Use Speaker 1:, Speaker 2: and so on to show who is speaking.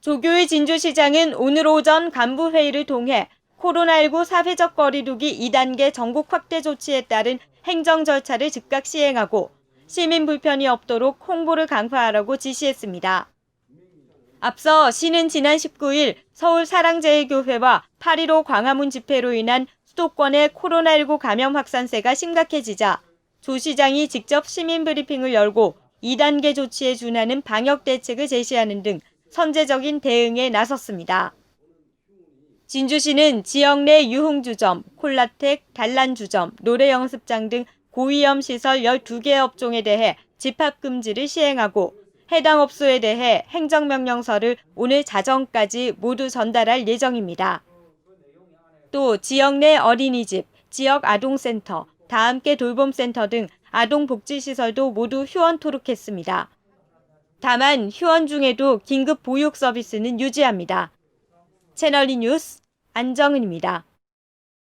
Speaker 1: 조교의 진주시장은 오늘 오전 간부회의를 통해 코로나19 사회적 거리두기 2단계 전국 확대 조치에 따른 행정 절차를 즉각 시행하고 시민 불편이 없도록 홍보를 강화하라고 지시했습니다. 앞서 시는 지난 19일 서울 사랑제일교회와 8.15 광화문 집회로 인한 수도권의 코로나19 감염 확산세가 심각해지자 조 시장이 직접 시민 브리핑을 열고 2단계 조치에 준하는 방역 대책을 제시하는 등 선제적인 대응에 나섰습니다. 진주시는 지역 내 유흥주점, 콜라텍, 단란주점, 노래연습장 등 고위험 시설 12개 업종에 대해 집합금지를 시행하고 해당 업소에 대해 행정명령서를 오늘 자정까지 모두 전달할 예정입니다. 또 지역 내 어린이집, 지역 아동센터, 다 함께 돌봄센터 등 아동복지시설도 모두 휴원 토록 했습니다. 다만 휴원 중에도 긴급 보육 서비스는 유지합니다. 채널이 뉴스 안정은입니다.